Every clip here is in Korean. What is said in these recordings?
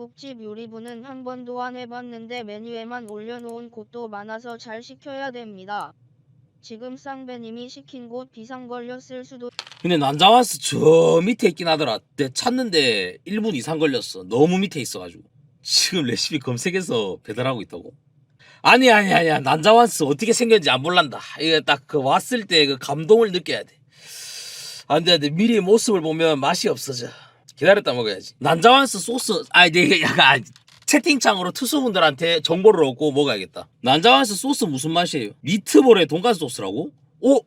중국집 요리부는 한 번도 안 해봤는데 메뉴에만 올려놓은 곳도 많아서 잘 시켜야 됩니다. 지금 쌍배님이 시킨 곳 비상 걸렸을 수도 근데 난자완스 저 밑에 있긴 하더라. 내 찾는데 1분 이상 걸렸어. 너무 밑에 있어가지고. 지금 레시피 검색해서 배달하고 있다고. 아니 아니 아니야. 난자완스 어떻게 생겼는지 안 몰란다. 이거 딱그 왔을 때 그 감동을 느껴야 돼. 안 돼, 안 돼. 미리 모습을 보면 맛이 없어져. 기다렸다 먹어야지. 난자완스 소스, 아니, 내가 약간 채팅창으로 투수분들한테 정보를 얻고 먹어야겠다. 난자완스 소스 무슨 맛이에요? 미트볼에 돈가스 소스라고? 오,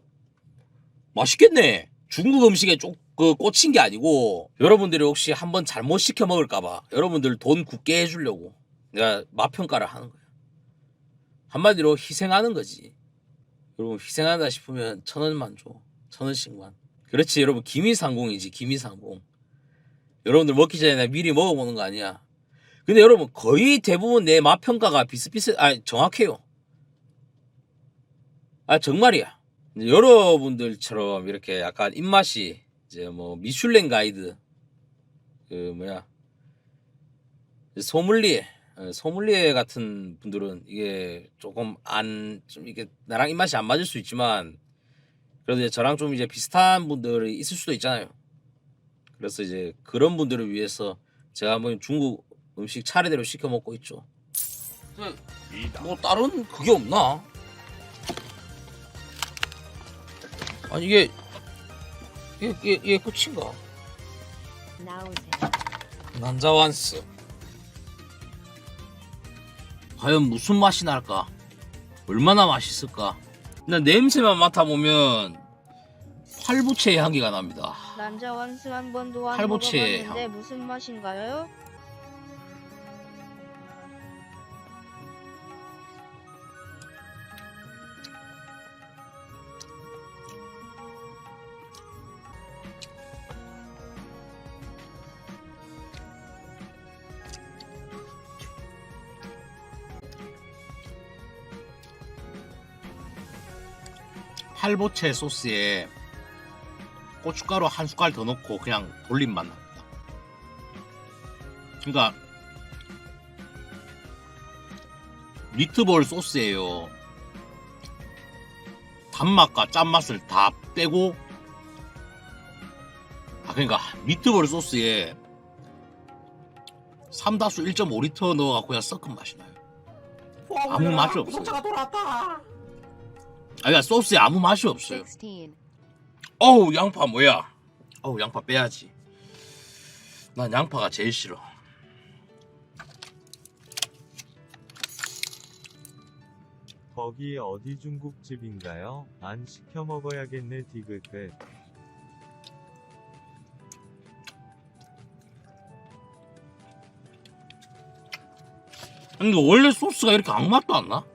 맛있겠네. 중국 음식에 좀그 꽂힌 게 아니고 여러분들이 혹시 한번 잘못 시켜 먹을까봐 여러분들 돈 굳게 해주려고 내가 맛 평가를 하는 거야. 한마디로 희생하는 거지. 여러분 희생한다 싶으면 천 원만 줘. 천 원씩만. 그렇지 여러분 기미상공이지 기미상공. 여러분들 먹기 전에 미리 먹어보는 거 아니야. 근데 여러분 거의 대부분 내 맛 평가가 비슷비슷 아 정확해요. 아 정말이야. 여러분들처럼 이렇게 약간 입맛이 이제 뭐 미슐랭 가이드 그 뭐야 소믈리에 어, 소믈리에 같은 분들은 이게 조금 안 좀 이게 나랑 입맛이 안 맞을 수 있지만 그래도 이제 저랑 좀 이제 비슷한 분들이 있을 수도 있잖아요. 그래서 이제 그런 분들을 위해서 제가 한번 중국 음식 차례대로 시켜 먹고 있죠. 뭐 다른 그게 없나? 아니 이게 이게 이게, 이게 끝인가? 나오세요. 난자완스 과연 무슨 맛이 날까? 얼마나 맛있을까? 난 냄새만 맡아보면 팔부채의 향기가 납니다. 난자완스 한 번도 안 팔보채 먹어봤는데 무슨 맛인가요? 팔보채 소스에 고춧가루 한 숟갈 더 넣고 그냥 돌린 맛 납니다. 그러니까 미트볼 소스예요. 단맛과 짠맛을 다 빼고 아 그러니까 미트볼 소스에 삼다수 1.5리터 넣어갖고 그냥 섞은 맛이 나요. 아무 맛이 없어요. 아 그러니까 소스에 아무 맛이 없어요. 16. 어우 양파 뭐야? 어우 양파 빼야지. 난 양파가 제일 싫어. 거기 어디 중국집인가요? 안 시켜 먹어야겠네 디귿끝. 근데 원래 소스가 이렇게 아무 맛도 안 나?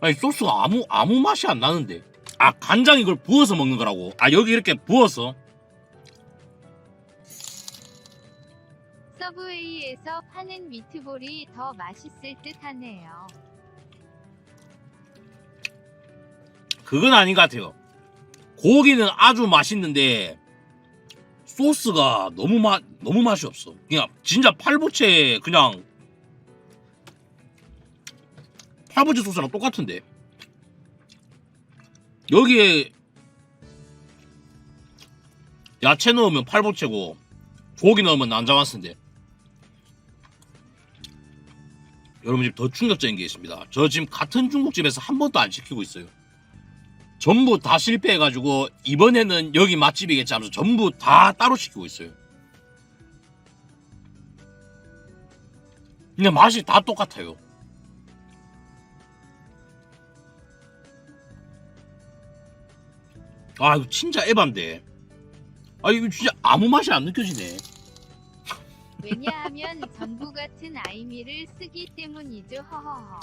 아니 소스가 아무 아무 맛이 안 나는데. 아 간장 이걸 부어서 먹는 거라고. 아 여기 이렇게 부어서. 서브웨이에서 파는 미트볼이 더 맛있을 듯 하네요. 그건 아닌 것 같아요. 고기는 아주 맛있는데 소스가 너무 맛 너무 맛이 없어. 그냥 진짜 팔보채 그냥 팔보채 소스랑 똑같은데 여기에 야채 넣으면 팔보채고 고기 넣으면 난자완스인데 여러분 지금 더 충격적인 게 있습니다. 저 지금 같은 중국집에서 한 번도 안 시키고 있어요. 전부 다 실패해가지고 이번에는 여기 맛집이겠지 하면서 전부 다 따로 시키고 있어요. 근데 맛이 다 똑같아요. 아 이거 진짜 에반데. 아 이거 진짜 아무 맛이 안 느껴지네. 왜냐하면 전부 같은 아이미를 쓰기 때문이죠. 허허허.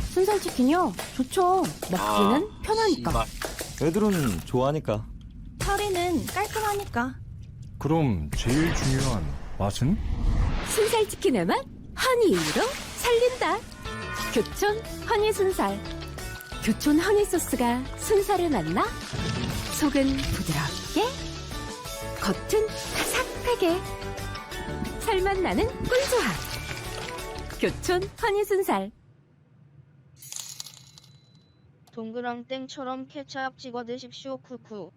순살 치킨이요? 좋죠. 먹기는 편하니까. 아, 씨발. 애들은 좋아하니까. 처리는 깔끔하니까. 그럼 제일 중요한 맛은? 순살 치킨의 맛 허니로 살린다. 교촌 허니 순살. 교촌 허니 소스가 순살을 만나 속은 부드럽게, 겉은 바삭하게. 살맛 나는 꿀조합. 교촌 허니 순살. 동그랑땡처럼 케찹 찍어 드십시오 쿠쿠.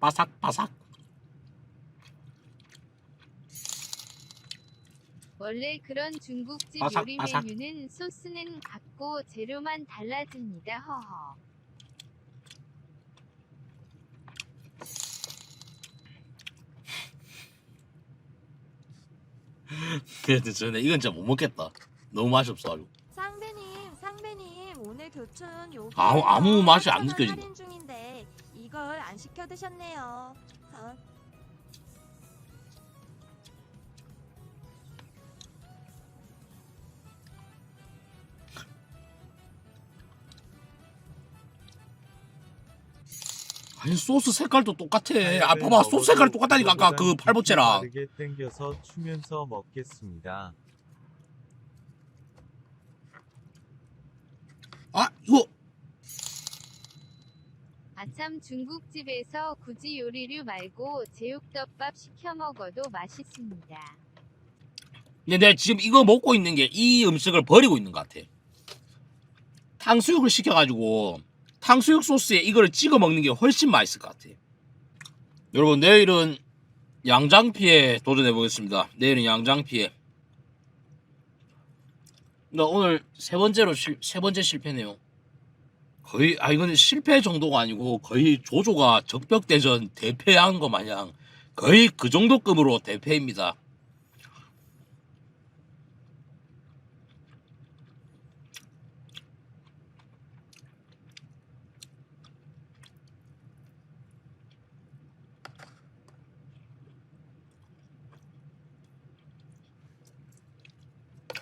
바삭바삭. 원래 그런 중국집 바삭, 요리 바삭. 메뉴는 소스는 같고 재료만 달라집니다. 허허. 근데 저는 이건 진짜 못 먹겠다. 너무 맛이 없어가지고. 상배님, 상배님, 오늘 교촌 여기 아무- 아무 맛이 안 느껴진다. 할인 중인데 이걸 안 시켜 드셨네요. 어, 아니 소스 색깔도 똑같아. 아 봐봐 소스 색깔 똑같다니까 아까 그 팔보채랑. 빠르게 땡겨서 추면서 먹겠습니다. 아 이거 아참 중국집에서 굳이 요리류 말고 제육덮밥 시켜 먹어도 맛있습니다. 근데 내가 지금 이거 먹고 있는 게 이 음식을 버리고 있는 것 같아. 탕수육을 시켜가지고 탕수육 소스에 이거를 찍어 먹는 게 훨씬 맛있을 것 같아. 여러분 내일은 양장피에 도전해 보겠습니다. 내일은 양장피에. 나 오늘 세 번째로 실, 세 번째 실패네요. 거의 아 이건 실패 정도가 아니고 거의 조조가 적벽대전 대패한 거 마냥 거의 그 정도급으로 대패입니다.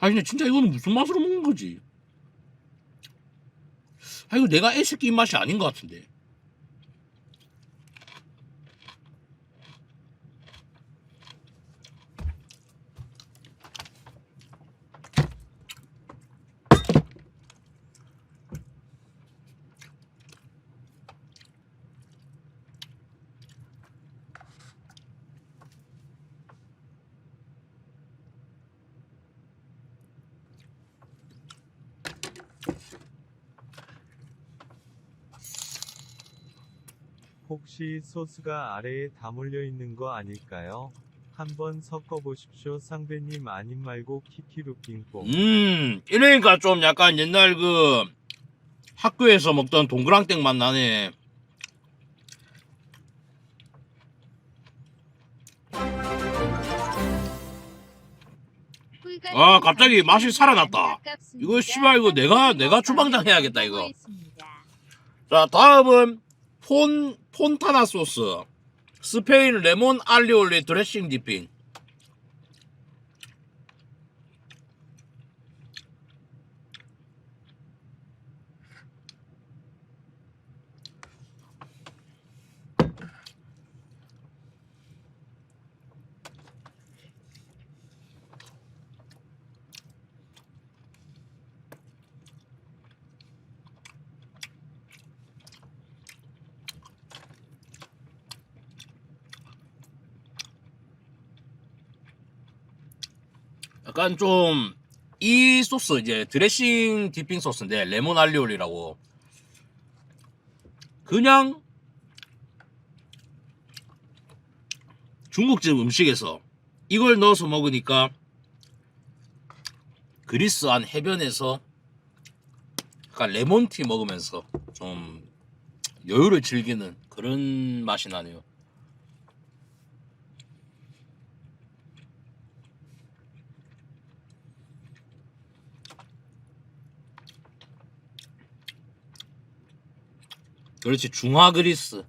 아 근데 진짜 이거는 무슨 맛으로 먹는 거지? 아 이거 내가 애새끼 입맛이 아닌 것 같은데. 혹시 소스가 아래에 다 몰려 있는 거 아닐까요? 한번 섞어 보십시오. 상배님 아님 말고 키키루 빙봉. 음 이러니까 좀 약간 옛날 그 학교에서 먹던 동그랑땡 맛 나네. 아, 갑자기 맛이 살아났다. 이거 씨발, 이거 내가- 내가 한 주방장 해야겠다, 번 이거. 자 다음은 폰 폰타나 소스 스페인 레몬 알리올리 드레싱 디핑 약간 좀 이 소스 이제 드레싱 디핑 소스인데 레몬 알리올리라고 그냥 중국집 음식에서 이걸 넣어서 먹으니까 그리스한 해변에서 약간 레몬티 먹으면서 좀 여유를 즐기는 그런 맛이 나네요. 그렇지 중화 그리스.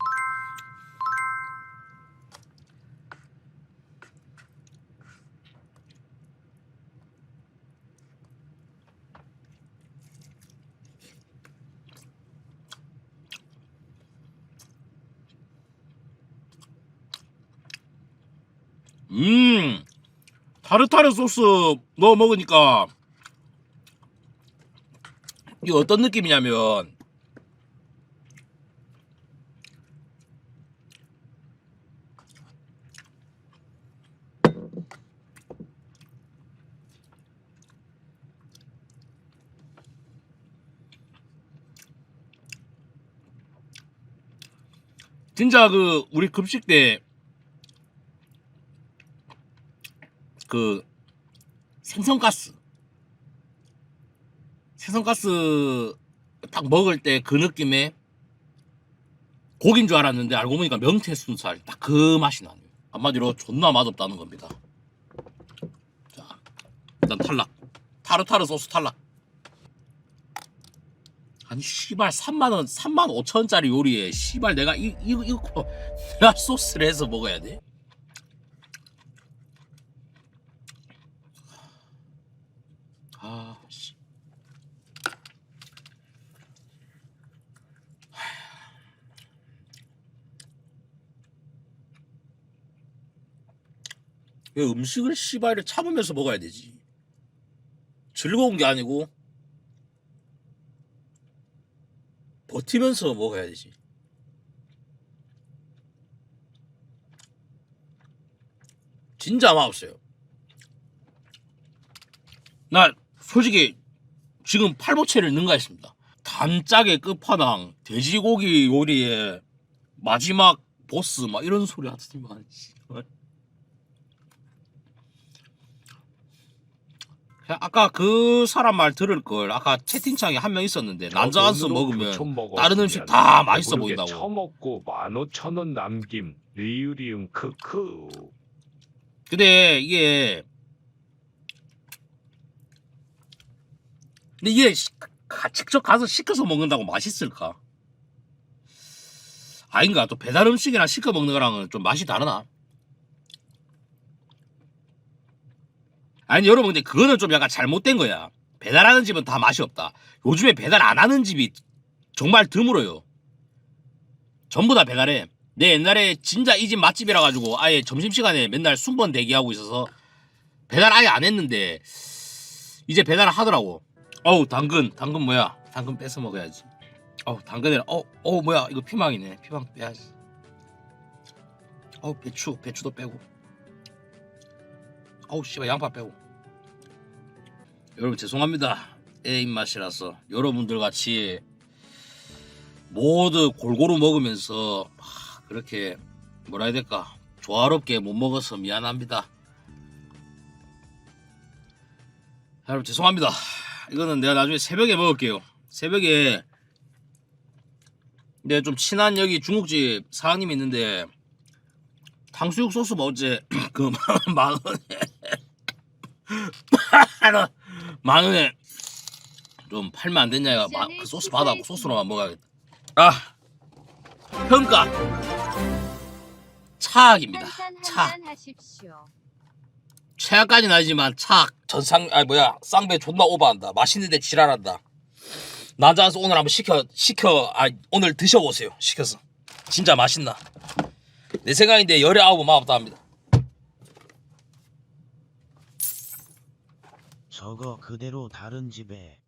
음 타르타르 소스 넣어 먹으니까 이게 어떤 느낌이냐면 진짜 그 우리 급식 때 그 생선가스 생선가스 딱 먹을 때 그 느낌에 고기인 줄 알았는데 알고 보니까 명태 순살 딱 그 맛이 나네요. 한마디로 존나 맛없다는 겁니다. 자 일단 탈락. 타르타르 소스 탈락 아니 씨발 3만 원 3만 5천 원짜리 요리에 씨발 내가 이, 이거 이거 내가 소스를 해서 먹어야 돼? 아 씨. 왜 음식을 씨발을 참으면서 먹어야 되지? 즐거운 게 아니고 버티면서 먹어야 되지. 진짜 맛없어요. 나 솔직히 지금 팔보채를 능가했습니다. 단짝의 끝판왕 돼지고기 요리의 마지막 보스 막 이런 소리 하더니만 씨발. 그냥 아까 그 사람 말 들을 걸 아까 채팅창에 한 명 있었는데 난자한스 먹으면 다른 음식 다 맛있어 보인다고. 처먹고 만 오천 원 남김 리유리움 크크. 근데 이게 근데 이게 시- 가- 직접 가서 시켜서 먹는다고 맛있을까? 아닌가? 또 배달 음식이랑 시켜 먹는 거랑은 좀 맛이 다르나? 아니 여러분 근데 그거는 좀 약간 잘못된 거야. 배달하는 집은 다 맛이 없다. 요즘에 배달 안 하는 집이 정말 드물어요. 전부 다 배달해. 내 옛날에 진짜 이 집 맛집이라 가지고 아예 점심시간에 맨날 순번 대기하고 있어서 배달 아예 안 했는데 이제 배달을 하더라고. 어우 당근 당근 뭐야? 당근 뺏어 먹어야지. 어우 당근이라 어, 어 뭐야 이거 피망이네. 피망 빼야지. 어우 배추 배추도 빼고. 어우 씨발 양파 빼고. 여러분 죄송합니다. 애 입맛이라서 여러분들 같이 모두 골고루 먹으면서 막 그렇게 뭐라 해야 될까 조화롭게 못 먹어서 미안합니다. 여러분 죄송합니다. 이거는 내가 나중에 새벽에 먹을게요. 새벽에 내가 좀 친한 여기 중국집 사장님이 있는데 탕수육 소스 뭐 어제 그 만 원에 만 원에 좀 팔면 안 됐냐? 마- 그 소스 받아고 소스로만 먹어야겠다. 아 평가 차악입니다. 차악. 최악까지는 아니지만 차악 전상 아 뭐야 쌍배 존나 오버한다. 맛있는데 지랄한다. 나자서 오늘 한번 시켜 시켜 아 오늘 드셔보세요. 시켜서 진짜 맛있나? 내 생각인데 열에 아홉은 맛없다 합니다. 저거 그대로 다른 집에